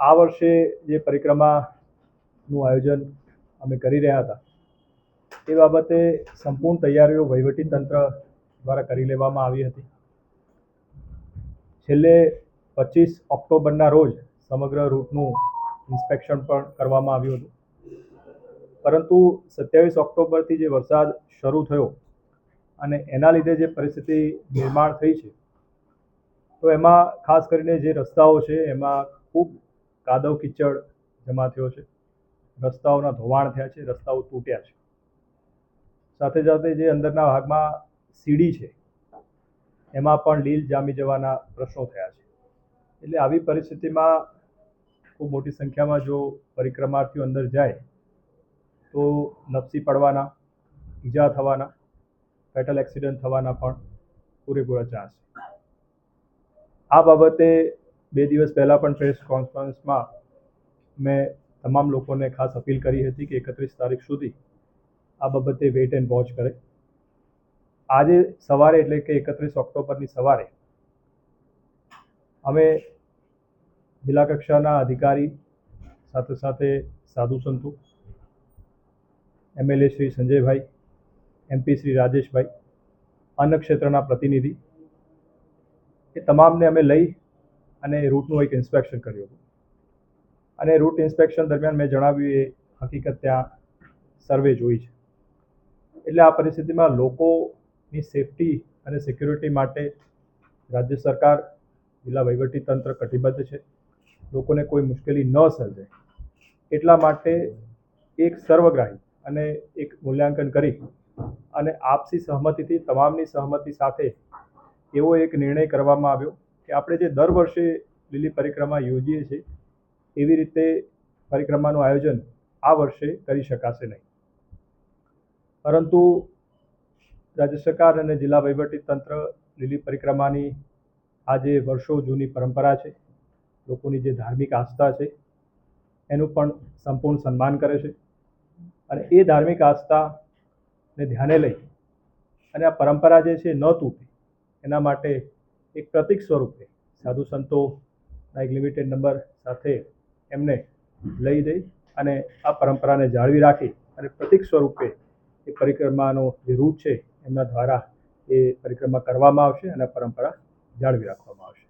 આ વર્ષે જે પરિક્રમાનું આયોજન અમે કરી રહ્યા હતા, એ બાબતે સંપૂર્ણ તૈયારીઓ વહીવટી તંત્ર દ્વારા કરી લેવામાં આવી હતી. છેલ્લે પચીસ ઓક્ટોબરના રોજ સમગ્ર રૂટનું ઇન્સ્પેક્શન પણ કરવામાં આવ્યું હતું. પરંતુ સત્યાવીસ ઓક્ટોબરથી જે વરસાદ શરૂ થયો અને એના લીધે જે પરિસ્થિતિ નિર્માણ થઈ છે, તો એમાં ખાસ કરીને જે રસ્તાઓ છે, એમાં ખૂબ કાદવ કીચડ જમા થયો છે. રસ્તાઓના ધોવાણ થયા છે, રસ્તાઓ તૂટ્યા છે. સાથે સાથે જે અંદરના ભાગમાં સીડી છે, એમાં પણ લીલ જામી જવાના પ્રશ્નો થયા છે. એટલે આવી પરિસ્થિતિમાં ખૂબ મોટી સંખ્યામાં જો પરિક્રમાર્થીઓ અંદર જાય, તો લપસી પડવાના, ઈજા થવાના ફેટલ એક્સિડન્ટ થવાના પણ પૂરેપૂરા ચાન્સ આ બાબતે બે દિવસ પહેલાં પણ પ્રેસ કોન્ફરન્સમાં મેં તમામ લોકોને ખાસ અપીલ કરી હતી કે એકત્રીસ તારીખ સુધી આ બાબતે વેઇટ એન્ડ વોચ કરે. આજે સવારે એટલે કે એકત્રીસ ઓક્ટોબરની સવારે અમે જિલ્લા કક્ષાના અધિકારી સાથે સાથે સાધુ સંતો એમએલએ શ્રી સંજયભાઈ એમપી શ્રી રાજેશભાઈ, અન્ન ક્ષેત્રના પ્રતિનિધિ, એ તમામને અમે લઈ અને રૂટનું એક ઇન્સ્પેક્શન કર્યું હતું. અને રૂટ ઇન્સ્પેક્શન દરમિયાન મેં જણાવ્યું એ હકીકત ત્યાં સર્વે જોઈ છે. એટલે આ પરિસ્થિતિમાં લોકોની સેફટી અને સિક્યુરિટી માટે રાજ્ય સરકાર, જિલ્લા તંત્ર કટિબદ્ધ છે. લોકોને કોઈ મુશ્કેલી ન સર્જે એટલા માટે એક સર્વગ્રાહી અને એક મૂલ્યાંકન કરી અને આપસી સહમતિથી, તમામની સહમતિ સાથે એવો એક નિર્ણય કરવામાં આવ્યો કે આપણે જે દર વર્ષે લીલી પરિક્રમા યોજીએ છીએ, એવી રીતે પરિક્રમાનું આયોજન આ વર્ષે કરી શકાશે નહીં. પરંતુ રાજ્ય સરકાર અને જિલ્લા તંત્ર લીલી પરિક્રમાની આ જે વર્ષો જૂની પરંપરા છે, લોકોની જે ધાર્મિક આસ્થા છે, એનું પણ સંપૂર્ણ સન્માન કરે છે. અને એ ધાર્મિક આસ્થાને ધ્યાને લઈ અને આ પરંપરા જે છે ન તૂટે, એના માટે એક પ્રતિક સ્વરૂપે સાધુ સંતોના એક લિમિટેડ નંબર સાથે એમને લઈ જઈ અને આ પરંપરાને જાળવી રાખી અને પ્રતિક સ્વરૂપે એ પરિક્રમાનો જે રૂટ છે એમના દ્વારા એ પરિક્રમા કરવામાં આવશે અને પરંપરા જાળવી રાખવામાં આવશે.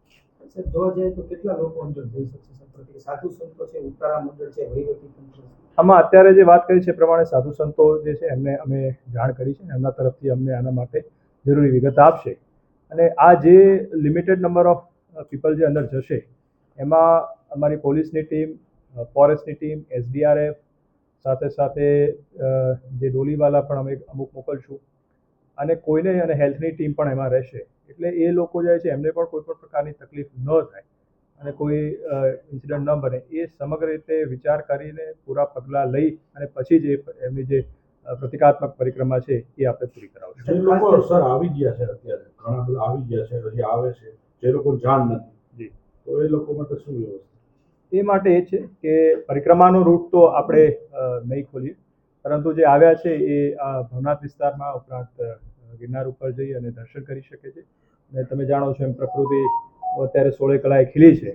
જોવા જઈએ તો કેટલા લોકો અંદર જઈ શકશે સાધુ સંતો છે ઉતારા મંડળ છે વહીવટી તંત્ર છે? આમાં અત્યારે જે વાત કરી છે એ પ્રમાણે સાધુ સંતો જે છે એમને અમે જાણ કરી છે એમના તરફથી અમને આના માટે જરૂરી વિગત આપશે. અને આ જે લિમિટેડ નંબર ઓફ પીપલ જે અંદર જશે, એમાં અમારી પોલીસની ટીમ ફોરેસ્ટની ટીમ એસડીઆરએફ સાથે સાથે જે ડોલીવાલા પણ અમે અમુક મોકલશું. અને કોઈને અને હેલ્થની ટીમ પણ એમાં રહેશે. એટલે એ લોકો જાય છે, એમને પણ કોઈ પણ પ્રકારની તકલીફ ન થાય. અને કોઈ ઇન્સિડન્ટ ન બને. એ સમગ્ર રીતે વિચાર કરીને પૂરા પગલાં લઈ અને પછી જ એમની જે પ્રતિકાત્મક પરિક્રમા છે એ આપણે પૂરી કરાવશું. જે લોકો સર આવી ગયા છે અત્યારે ઘણા બધા આવી ગયા છે હજી આવે છે જે લોકો જાણ નથી. જી. તો એ લોકો માટે શું વ્યવસ્થા? એ માટે એ છે કે પરિક્રમાનો રૂટ તો આપણે નહીં ખોલીએ. પરંતુ જે આવ્યા છે એ આ ભવનાથ વિસ્તારમાં ઉપરાંત ગિરનાર ઉપર જઈ અને દર્શન કરી શકે છે. અને તમે જાણો છો એમ પ્રકૃતિ અત્યારે સોળે કલાએ ખીલી છે.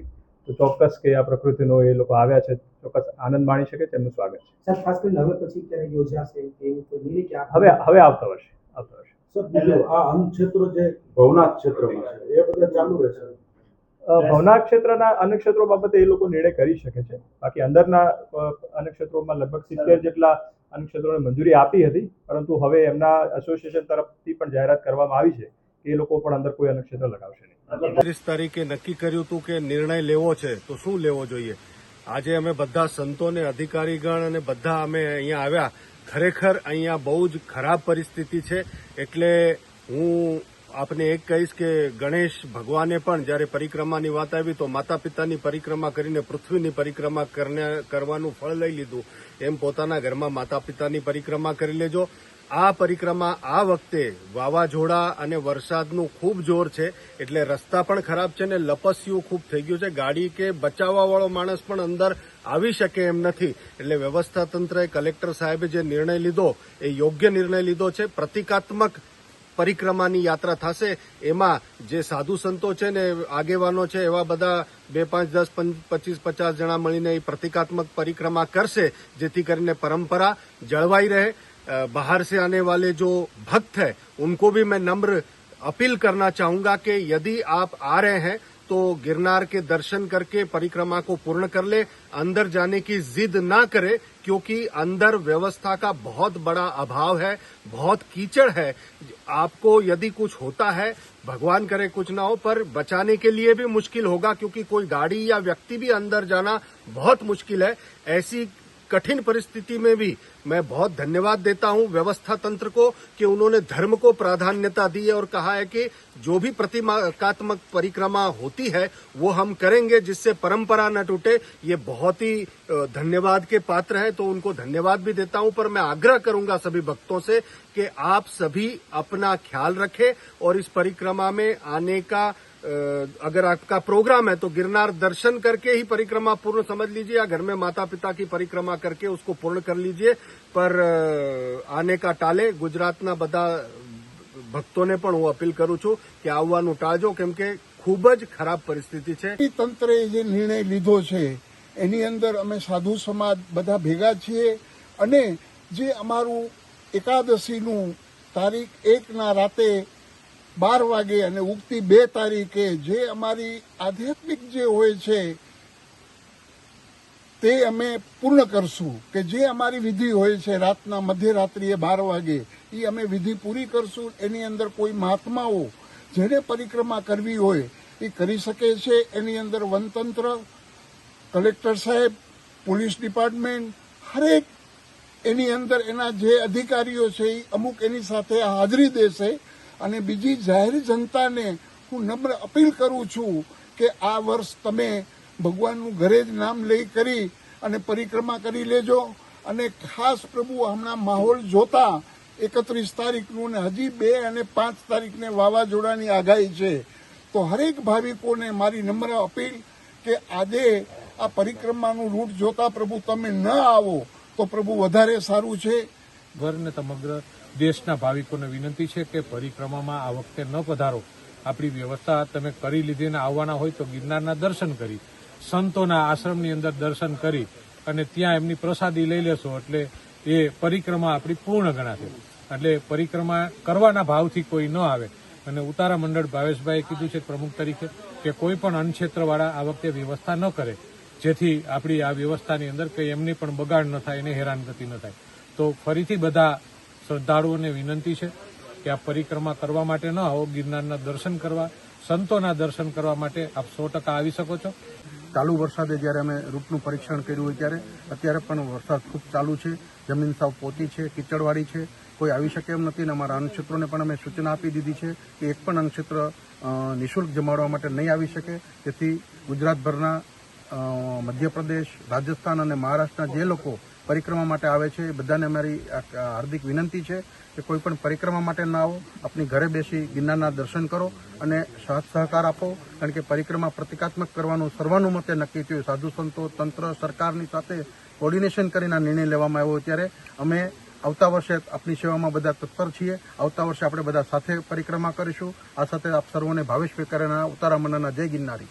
તો ચોક્કસ કે આ પ્રકૃતિનો એ લોકો આવ્યા છે. ચોક્કસ આનંદ માણી શકે તેમનું સ્વાગત છે. સર ખાસ કરીને હવે પછી ક્યારે યોજાશે એવું તો નહીં કે હવે હવે આવતા વર્ષે આવતા વર્ષે. સર બીજું આ અન્ન ક્ષેત્રો જે ભવનાથ ક્ષેત્રમાં છે એ બધા ચાલુ રહેશે? ભવનાથ ક્ષેત્રના અન્ય ક્ષેત્રો બાબતે એ લોકો નિર્ણય કરી શકે છે. બાકી અંદરના અન્ય ક્ષેત્રોમાં લગભગ સિત્તેર જેટલા અન્ય ક્ષેત્રોને મંજૂરી આપી હતી. પરંતુ હવે એમના એસોસિએશન તરફથી પણ જાહેરાત કરવામાં આવી છે. એ લોકો પણ અંદર કોઈ અન્ય લગાવશે નહીં. તારીખે નક્કી કર્યું હતું કે નિર્ણય લેવો છે, તો શું લેવો જોઈએ? આજે અમે બધા સંતોને અધિકારીગણ અને બધા અમે અહીંયા આવ્યા. ખરેખર અહીંયા બહુ જ ખરાબ પરિસ્થિતિ છે. એટલે હું આપને એક કહીશ કે ગણેશ ભગવાને પણ જ્યારે પરિક્રમાની વાત આવી, તો માતા પિતાની પરિક્રમા કરીને, પૃથ્વીની પરિક્રમા કરવાનું ફળ લઈ લીધું. એમ પોતાના ઘરમાં માતા પિતાની પરિક્રમા કરી લેજો. આ પરિક્રમા આ વખતે વાવાઝોડા અને વરસાદનું ખૂબ જોર છે. એટલે રસ્તા પણ ખરાબ છે ને લપસ્યું ખૂબ થઈ ગયું છે. ગાડી કે બચાવવાવાળો માણસ પણ અંદર આવી શકે એમ નથી. એટલે વ્યવસ્થા તંત્રએ કલેક્ટર સાહેબે જે નિર્ણય લીધો, એ યોગ્ય નિર્ણય લીધો છે. પ્રતિકાત્મક પરિક્રમાની યાત્રા થશે. એમાં જે સાધુ સંતો છે ને, આગેવાનો છે, એવા બધા બે, પાંચ, દસ પચીસ, પચાસ જણા મળીને એ પ્રતિકાત્મક પરિક્રમા કરશે, જેથી કરીને પરંપરા જળવાઈ રહે. बाहर से आने वाले जो भक्त हैं, उनको भी मैं नम्र अपील करना चाहूँगा कि यदि आप आ रहे हैं तो गिरनार के दर्शन करके परिक्रमा को पूर्ण कर ले, अंदर जाने की जिद ना करे, क्योंकि अंदर व्यवस्था का बहुत बड़ा अभाव है, बहुत कीचड़ है। आपको यदि कुछ होता है, भगवान करे कुछ ना हो, पर बचाने के लिए भी मुश्किल होगा, क्योंकि कोई गाड़ी या व्यक्ति भी अंदर जाना बहुत मुश्किल है। ऐसी कठिन परिस्थिति में भी मैं बहुत धन्यवाद देता हूँ व्यवस्था तंत्र को कि उन्होंने धर्म को प्राधान्यता दी है और कहा है कि जो भी प्रतिमाकात्मक परिक्रमा होती है, वो हम करेंगे जिससे परंपरा न टूटे। ये बहुत ही धन्यवाद के पात्र है तो उनको धन्यवाद भी देता हूँ, पर मैं आग्रह करूँगा सभी भक्तों से कि आप सभी अपना ख्याल रखें और इस परिक्रमा में आने का अगर आपका प्रोग्राम है तो गिरनार दर्शन करके ही परिक्रमा पूर्ण समझ लीजिए या घर में माता पिता की परिक्रमा करके उसको पूर्ण कर लीजिए पर अ, आने का टाले ગુજરાતના બધા ભક્તોને પણ હું અપીલ કરું છું કે આવવાનું ટાળજો કેમ કે ખૂબ જ ખરાબ પરિસ્થિતિ છે વહીવટી તંત્રે જે નિર્ણય લીધો છે એની અંદર અમે સાધુ સમાજ બધા ભેગા છીએ અને જે અમારું એકાદશીનું તારીખ એકના રાતે બાર વાગે અને ઉગતી બે તારીખે જે અમારી આધ્યાત્મિક જે હોય છે, તે અમે પૂર્ણ કરશું. કે જે અમારી વિધિ હોય છે, રાતના મધ્યરાત્રિએ બાર વાગે એ અમે વિધિ પૂરી કરશું. એની અંદર કોઈ મહાત્માઓ જેને પરિક્રમા કરવી હોય એ કરી શકે છે. એની અંદર વનતંત્ર, કલેક્ટર સાહેબ, પોલીસ ડિપાર્ટમેન્ટ, હરેક એની અંદર એના જે અધિકારીઓ છે એ અમુક એની સાથે હાજરી દેશે. અને બીજી જાહેર જનતાને હું નમ્ર અપીલ કરું છું કે આ વર્ષ તમે ભગવાનનું ઘરે જ નામ લઈ કરી અને પરિક્રમા કરી લેજો અને ખાસ પ્રભુ હમણાં માહોલ જોતા એકત્રીસ તારીખનું ને હજી બે અને પાંચ તારીખને વાવાઝોડાની આગાહી છે. તો હરેક ભાવિકોને મારી નમ્ર અપીલ કે આજે આ પરિક્રમાનું રૂટ જોતા પ્રભુ તમે ન આવો તો પ્રભુ વધારે સારું છે. ભર અને સમગ્ર દેશના ભાવિકોને વિનંતી છે કે પરિક્રમામાં આ વખતે ન પધારો. આપણી વ્યવસ્થા તમે કરી લીધીને આવવાના હોય તો ગિરનારના દર્શન કરી, સંતોના આશ્રમની અંદર દર્શન કરી અને ત્યાં એમની પ્રસાદી લઈ લેશો એટલે એ પરિક્રમા આપણી પૂર્ણ ગણાશે. એટલે પરિક્રમા કરવાના ભાવથી કોઈ ન આવે. અને ઉતારા મંડળ ભાવેશભાઈએ કીધું છે પ્રમુખ તરીકે કે કોઈ પણ અન્નક્ષેત્રવાળા આ વખતે વ્યવસ્થા ન કરે, જેથી આપણી આ વ્યવસ્થાની અંદર કંઈ એમની પણ બગાડ ન થાય, એને હેરાનગતિ ન થાય. તો ફરીથી બધા શ્રદ્ધાળુઓને વિનંતી છે કે આ પરિક્રમા કરવા માટે ન આવો, ગિરનારના દર્શન કરવા, સંતોના દર્શન કરવા માટે આપ સો ટકા આવી શકો છો. ચાલુ વરસાદે જ્યારે અમે રૂટનું પરીક્ષણ કર્યું હોય ત્યારે, અત્યારે પણ વરસાદ ખૂબ ચાલુ છે, જમીન સાવ પોતી છે, કીચડવાળી છે, કોઈ આવી શકે એમ નથી અને અમારા અંગક્ષેત્રોને પણ અમે સૂચના આપી દીધી છે કે એક પણ અંગક્ષેત્ર નિઃશુલ્ક જમાડવા માટે નહીં આવી શકે. તેથી ગુજરાતભરના મધ્યપ્રદેશ, રાજસ્થાન અને મહારાષ્ટ્રના જે લોકો પરિક્રમા માટે આવે છે. બધાને અમારી હાર્દિક વિનંતી છે કે કોઈ પણ પરિક્રમા માટે ના આવો. આપની ઘરે બેસી ગિરનારના દર્શન કરો અને સાથ સહકાર આપો. કારણ કે પરિક્રમા પ્રતિકાત્મક કરવાનું સર્વાનુમતે નક્કી થયું. સાધુ સંતો, તંત્ર, સરકારની સાથે કોર્ડિનેશન કરીને નિર્ણય લેવામાં આવ્યો ત્યારે અમે આવતા વર્ષે આપની સેવામાં બધા તત્પર છીએ. આવતા વર્ષે આપણે બધા સાથે પરિક્રમા કરીશું. આ સાથે આપ સર્વોને ભાવેશ વેકરના ઉતારા મંડળના જય ગિરનારી.